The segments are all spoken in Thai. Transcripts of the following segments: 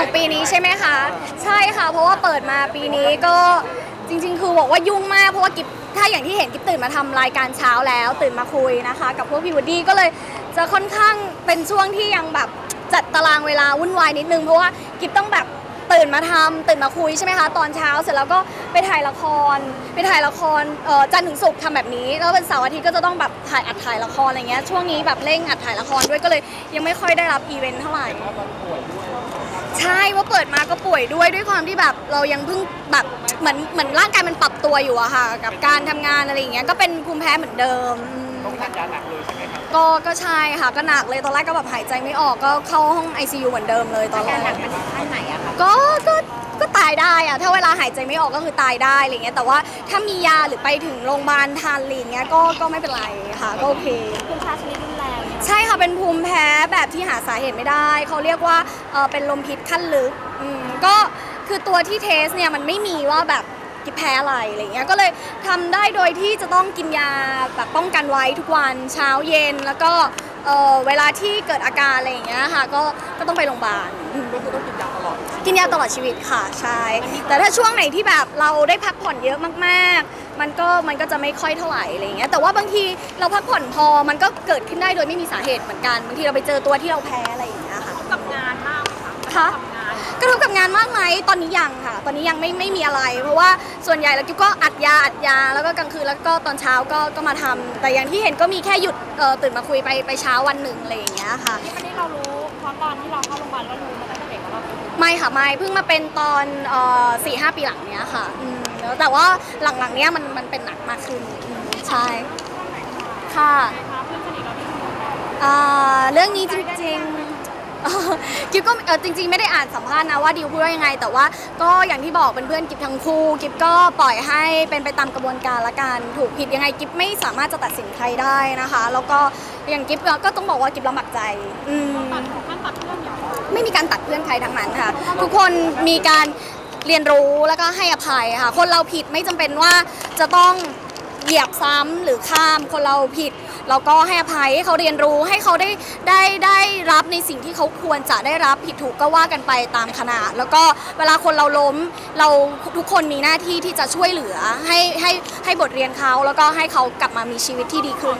ของปีนี้ใช่ไหมคะ ใช่ค่ะ เพราะว่าเปิดมาปีนี้ก็จริง ๆ คือบอกว่ายุ่งมากเพราะว่ากิบถ้าอย่างที่เห็นกิบตื่นมาทำรายการเช้าแล้ว ตื่นมาคุยนะคะ กับพวกพี่วูดดี้ก็เลยจะค่อนข้างเป็นช่วงที่ยังแบบจัดตารางเวลาวุ่นวายนิดนึงเพราะว่ากิบต้องแบบตื่นมาทำตื่นมาคุยใช่ไหมคะ ตอนเช้าเสร็จแล้วก็ไปถ่ายละคร ไปถ่ายละครจันถึงศุกร์ทำแบบนี้ แล้วเป็นเสาร์อาทิตย์ก็จะต้องแบบถ่ายอัดถ่ายละครอะไรเงี้ยช่วงนี้แบบเร่งอัดถ่ายละครด้วยก็เลยยังไม่ค่อยได้รับอีเวนต์เท่าไหร่ ใช่ว่าเปิดมาก็ป่วยด้วยด้วยความที่แบบเรายังเพิ่งแบบเหมือนเหมือนร่างกายมันปรับตัวอยู่อะค่ะ กับการทำงานอะไรอย่างเงี้ยก็เป็นภูมิแพ้เหมือนเดิมอืมต้องทานยาหนักเลยใช่ไหมครับก็ก็ใช่ค่ะก็หนักเลยตอนแรกก็แบบหายใจไม่ออกก็เข้าห้อง ICU เหมือนเดิมเลยตอนแรก ขั้นไหนอะคะก็ก็ ก็ตายได้อะถ้าเวลาหายใจไม่ออกก็คือตายได้อะไรเงี้ย แต่ว่าถ้ามียาหรือไปถึงโรงพยาบาลทานอะไรอย่างเงี้ย ก็ ก็ไม่เป็นไรค่ะ ก็โอเค คุณชาชนิดรุนแรงเนี่ยใช่ ค่ะเป็นภูมิแพ้แบบที่หาสาเหตุไม่ได้ เขาเรียกว่าเอ่อเป็นลมพิษขั้นลึกอืมก็คือตัวที่เทสเนี่ยมันไม่มีว่าแบบกิบแพ้อะไรอะไรเงี้ยก็เลยทำได้โดยที่จะต้องกินยาแบบป้องกันไว้ทุกวันเช้าเย็นแล้วก็เอ่อเวลาที่เกิดอาการอะไรอย่างเงี้ยค่ะก็ก็ต้องไปโรงพยาบาล ก็คือต้องกินยา กินยาตลอดชีวิตค่ะใช่แต่ถ้าช่วงไหนที่แบบเราได้พักผ่อนเยอะมากๆ มันก็มันก็จะไม่ค่อยเท่าไหร่อะไรอย่างเงี้ยแต่ว่าบางทีเราพักผ่อนพอมันก็เกิดขึ้นได้โดยไม่มีสาเหตุเหมือนกันบางทีเราไปเจอตัวที่เราแพ้อะไรอย่างเงี้ยค่ะกับงานมากไหมคะคะกระทบกับงานมากไหมตอนนี้ยังค่ะ ตอนนี้ยังไม่ไม่มีอะไร เพราะว่าส่วนใหญ่แล้วกิ๊บก็อัดยาอัดยาแล้วก็กลางคืนแล้วก็ตอนเช้าก็ก็มาทำแต่อย่างที่เห็นก็มีแค่หยุดเอ่อตื่นมาคุยไปไปเช้าวันหนึ่งอะไรอย่างเงี้ยค่ะอันนี้เรารู้เพราะตอนที่เราเข้าโรงพยาบาลก็รู้มาตั้งแต่ ไม่ค่ะไม่เพิ่งมาเป็นตอนสี่ห้าปีหลังเนี้ยค่ะอืมแล้วแต่ว่าหลังๆเนี้ยมันมันเป็นหนักมากขึ้นอืมใช่ค่ะเพื่อนสนิทเราที่ทำงานอ่าเรื่องนี้จริงๆเอ่อกิฟก็เออจริง ๆ ไม่ได้อ่านสัมภาษณ์นะว่าดิวพูดว่ายังไง แต่ว่าก็อย่างที่บอกเป็นเพื่อนกิฟทั้งคู่กิฟก็ปล่อยให้เป็นไปตามกระบวนการละกันถูกผิดยังไงกิฟไม่สามารถจะตัดสินใครได้นะคะ แล้วก็อย่างกิฟก็ต้องบอกว่ากิฟลำบากใจอืม พื่อนใครทั้งนั้นค่ะ ทุกคนมีการเรียนรู้แล้วก็ให้อภัยค่ะ คนเราผิดไม่จำเป็นว่าจะต้องเหยียบซ้ำหรือข้ามคนเราผิด เราก็ให้อภัยให้เขาเรียนรู้ให้เขาได้ได้ได้รับในสิ่งที่เขาควรจะได้รับผิดถูกก็ว่ากันไปตามขนาด แล้วก็เวลาคนเราล้มเราทุกคนมีหน้าที่ที่จะช่วยเหลือให้ให้ให้บทเรียนเขาแล้วก็ให้เขากลับมามีชีวิตที่ดีขึ้น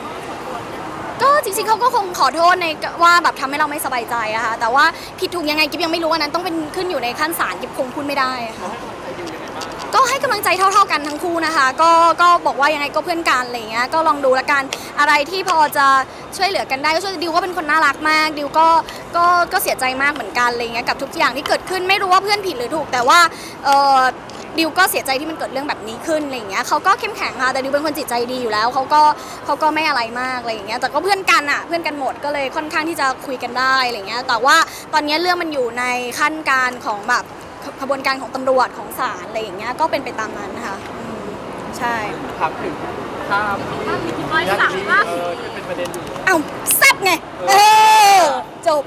ก็จริงๆเขาก็คงขอโทษในว่าแบบทำให้เราไม่สบายใจอะค่ะแต่ว่าผิดถูกยังไงกิฟยังไม่รู้อันนั้นต้องเป็นขึ้นอยู่ในขั้นศาลกิฟคงพูดไม่ได้ค่ะก็ให้กำลังใจเท่า ๆกันทั้งคู่นะคะ ก็ก็บอกว่ายังไงก็เพื่อนกันอะไรเงี้ยก็ลองดูละกันอะไรที่พอจะช่วยเหลือกันได้ก็ช่วยดิวก็เป็นคนน่ารักมากดิวก็ก็ก็เสียใจมากเหมือนกันอะไรเงี้ยกับทุกอย่างที่เกิดขึ้นไม่รู้ว่าเพื่อนผิดหรือถูก แต่ว่าเออ ดิวก็เสียใจที่มันเกิดเรื่องแบบนี้ขึ้นอะไรอย่างเงี้ยเขาก็เข้มแข็งค่ะแต่ดิวเป็นคนจิตใจดีอยู่แล้วเขาก็เขาก็ไม่อะไรมากอะไรอย่างเงี้ยแต่ก็เพื่อนกันอะเพื่อนกันหมดก็เลยค่อนข้างที่จะคุยกันได้อะไรอย่างเงี้ยแต่ว่าตอนนี้เรื่องมันอยู่ในขั้นการของแบบขขบวนการของตำรวจของศาลอะไรอย่างเงี้ยก็เป็นไปตามนั้นนะคะอืมใช่ถามถึงภาพที่รอยญาสักติที่ว่าเออที่เป็นประเด็นอยู่ เอ้าแซ่บไง เออ จบ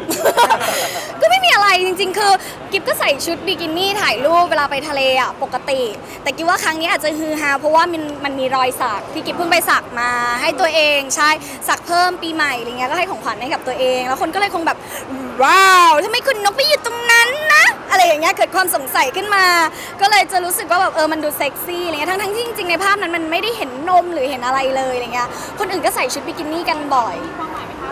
ก็ไม่มีอะไรจริง ๆ คือกิฟก็ใส่ชุดบิกินี่ถ่ายรูปเวลาไปทะเลอะปกติ แต่กิฟว่าครั้งนี้อาจจะฮือฮาเพราะว่ามันมันมีรอยสักที่กิฟเพิ่งไปสักมา ให้ตัวเองใช่สักเพิ่มปีใหม่อะไรเงี้ยก็ให้ของขวัญให้กับตัวเอง แล้วคนก็เลยคงแบบว้าวทำไมคุณนกไปอยู่ตรงนั้นนะ อะไรอย่างเงี้ยเกิดความสงสัยขึ้นมา ก็เลยจะรู้สึกว่าแบบเออมันดูเซ็กซี่อะไรเงี้ยทั้งๆที่จริงๆในภาพนั้นมันไม่ได้เห็นนมหรือเห็นอะไรเลยอะไรเงี้ยคนอื่นก็ใส่ชุดบิกินี่กันบ่อยความหมายไหมคะ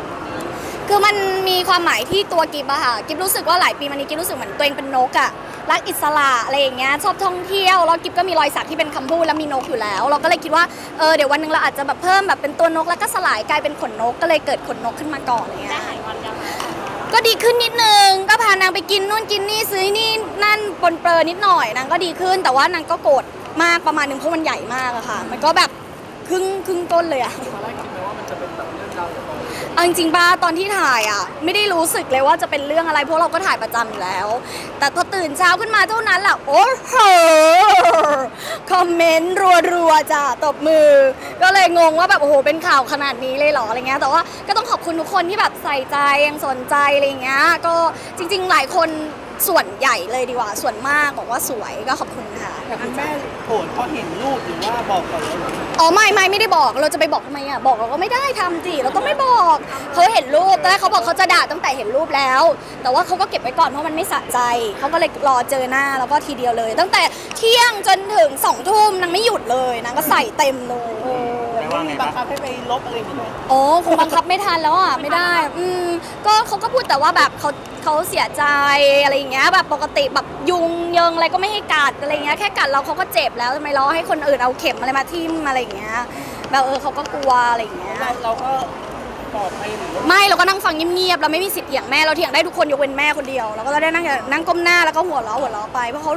คือมันมีความหมายที่ตัวกิฟอะค่ะ กิฟรู้สึกว่าหลายปีมานี้กิฟรู้สึกเหมือนตัวเองเป็นนกอะรักอิสระอะไรอย่างเงี้ยชอบท่องเที่ยวแล้วกิฟก็มีรอยสักที่เป็นคำพูดแล้วมีนกอยู่แล้ว เราก็เลยคิดว่าเออเดี๋ยววันหนึงเราอาจจะแบบเพิ่มแบบเป็นตัวนกแล้วก็สลายกลายเป็นขนนกก็เลยเกิดขนนกขึ้นมาก่อนอะไรได้เงี้ยหายวันยังก็ดีขึ้นนิดนึงก็พานางไปกินนู่นกินนี่ซื้อนี่นั่นปนเปื้อนนิดหน่อยนางก็ดีขึ้น แต่ว่านางก็โกรธมากประมาณนึงเพราะมันใหญ่มากอะค่ะ มันก็แบบครึ่งครึ่งต้นเลยอะ เอาจริงๆป้าตอนที่ถ่ายอะ ไม่ได้รู้สึกเลยว่าจะเป็นเรื่องอะไรเพราะเราก็ถ่ายประจำอยู่แล้ว แต่พอตื่นเช้าขึ้นมาเท่านั้นแหละโอ้โหคอมเมนต์รัวๆจ้ะตบมือ ก็เลยงงว่าแบบโอ้โหเป็นข่าวขนาดนี้เลยเหรออะไรเงี้ยแต่ว่าก็ต้องขอบคุณทุกคนที่แบบใส่ใจยังสนใจอะไรเงี้ยก็จริง ๆ หลายคนส่วนใหญ่เลยดีกว่าส่วนมากบอกว่าสวยก็ขอบคุณค่ะ แต่คุณแม่โกรธเพราะเห็นรูปหรือว่าบอกก่อนแล้วเหรออ๋อไม่ไม่ไม่ได้บอกเราจะไปบอกทำไมอะบอกเราก็ไม่ได้ทำสิเราต้องไม่บอกเขาเห็นรูปแต่แรกเขาบอกเขาจะด่าตั้งแต่เห็นรูปแล้ว แต่ว่าเขาก็เก็บไว้ก่อนเพราะมันไม่สะใจเขาก็เลยรอเจอหน้าแล้วก็ทีเดียวเลย ตั้งแต่เที่ยงจนถึงสองทุ่มนางไม่หยุดเลยนางก็ใส่เต็มเลย เออแต่ว่ามีบังคับให้ไปลบอะไรอย่างเงี้ยโอ้คงบังคับไม่ทันแล้วอะ ไม่ได้ อืมก็เขาก็พูดแต่ว่าแบบเขาเขาเสียใจอะไรอย่างเงี้ยแบบปกติแบบยุงเยิงอะไรก็ไม่ให้กัดอะไรเงี้ยแค่กัดเราเขาก็เจ็บแล้วทำไมรอให้คนอื่นเอาเข็มอะไรมาทิ่มอะไรอย่างเงี้ยแบบเออเขาก็กลัวอะไรอย่างเงี้ย เราเราก็ปลอบไปหรือว่าไม่เราก็นั่งฟังเงียบๆเราไม่มีสิทธิ์เถียงแม่เราเถียงได้ทุกคนยกเว้นแม่คนเดียวเราก็ได้นั่งนั่งก้มหน้าแล้วก็หัวเราะหัวเราะไปเพราะเขา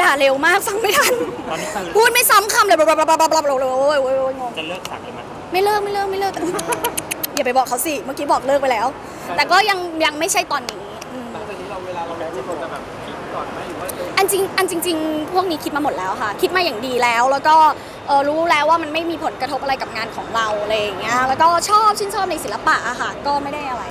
ด่าเร็วมากฟังไม่ทัน ตอนนี้คือพูดไม่ซ้ำคำเลยบลาบลาบลาบลาบลาบลาโอ้ยโอ้ยโอ้ยงง จะเลิกสักเลยไหมไม่เลิกไม่เลิกไม่เลิกอย่าไปบอกเขาสิ เมื่อกี้บอกเลิกไปแล้ว แต่ก็ยังยังไม่ใช่ตอนนี้อืมหลังจากนี้เราเวลาเราแม่จะควรจะแบบคิดก่อนไหมหรือว่าเอออันจริงอันจริง ๆ พวกนี้คิดมาหมดแล้วค่ะ คิดมาอย่างดีแล้ว แล้วก็เออรู้แล้วว่ามันไม่มีผลกระทบอะไรกับงานของเราอะไรอย่างเงี้ย แล้วก็ชอบชื่นชอบในศิลปะอะค่ะ ก็ไม่ได้อะไร